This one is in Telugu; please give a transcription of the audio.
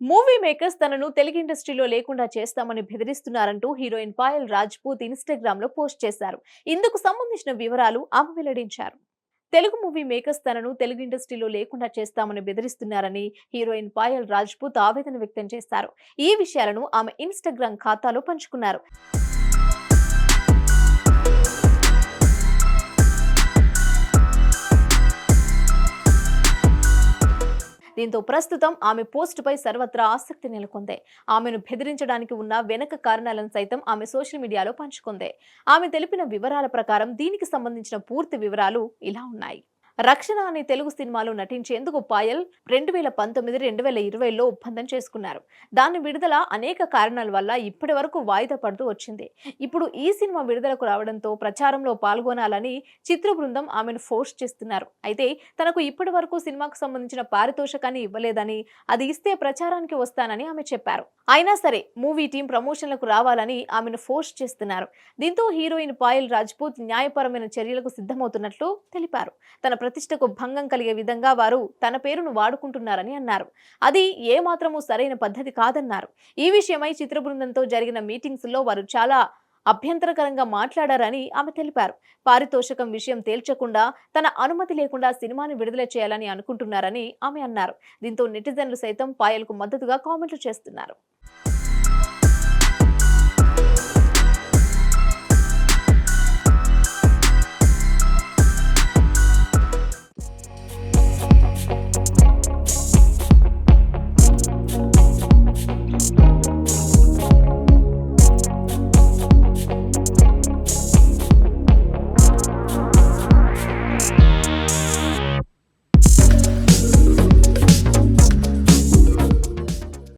మూవీ మేకర్స్ తనను తెలుగు ఇండస్ట్రీలో లేకుండా చేస్తామని బెదిరిస్తున్నారంటూ హీరోయిన్ పాయల్ రాజ్పూత్ ఇన్స్టాగ్రామ్లో పోస్ట్ చేశారు. ఇందుకు సంబంధించిన వివరాలు ఆమె వెల్లడించారు. తెలుగు మూవీ మేకర్స్ తనను తెలుగు ఇండస్ట్రీలో లేకుండా చేస్తామని బెదిరిస్తున్నారని హీరోయిన్ పాయల్ రాజ్పూత్ ఆవేదన వ్యక్తం చేశారు. ఈ విషయాలను ఆమె ఇన్స్టాగ్రామ్ ఖాతాలో పంచుకున్నారు. దీంతో ప్రస్తుతం ఆమె పోస్టుపై సర్వత్రా ఆసక్తి నెలకొంది. ఆమెను బెదిరించడానికి ఉన్న వెనక కారణాలను సైతం ఆమె సోషల్ మీడియాలో పంచుకుంది. ఆమె తెలిపిన వివరాల ప్రకారం దీనికి సంబంధించిన పూర్తి వివరాలు ఇలా ఉన్నాయి. రక్షణ అనే తెలుగు సినిమాలో నటించేందుకు పాయల్ రెండు వేల పంతొమ్మిది రెండు వేల ఇరవైలో ఒప్పందం చేసుకున్నారు. దాని విడుదల అనేక కారణాల వల్ల ఇప్పటి వరకు వాయిదా పడుతూ వచ్చింది. ఇప్పుడు ఈ సినిమా విడుదలకు రావడంతో ప్రచారంలో పాల్గొనాలని చిత్ర బృందం ఆమెను ఫోర్స్ చేస్తున్నారు. అయితే తనకు ఇప్పటి వరకు సినిమాకు సంబంధించిన పారితోషకాన్ని ఇవ్వలేదని అది ఇస్తే ప్రచారానికి వస్తానని ఆమె చెప్పారు. అయినా సరే మూవీ టీం ప్రమోషన్లకు రావాలని ఆమెను ఫోర్స్ చేస్తున్నారు. దీంతో హీరోయిన్ పాయల్ రాజ్పూత్ న్యాయపరమైన చర్యలకు సిద్ధమవుతున్నట్లు తెలిపారు. తన ప్రతిష్టకు భంగం కలిగే విధంగా వారు తన పేరును వాడుకుంటున్నారని అన్నారు. అది ఏ మాత్రము సరైన పద్ధతి కాదన్నారు. ఈ విషయమై చిత్ర బృందంతో జరిగిన మీటింగ్స్లో వారు చాలా అభ్యంతరకరంగా మాట్లాడారని ఆమె తెలిపారు. పారితోషకం విషయం తేల్చకుండా తన అనుమతి లేకుండా సినిమాని విడుదల చేయాలని అనుకుంటున్నారని ఆమె అన్నారు. దీంతో నెటిజన్లు సైతం పాయల్కు మద్దతుగా కామెంట్లు చేస్తున్నారు.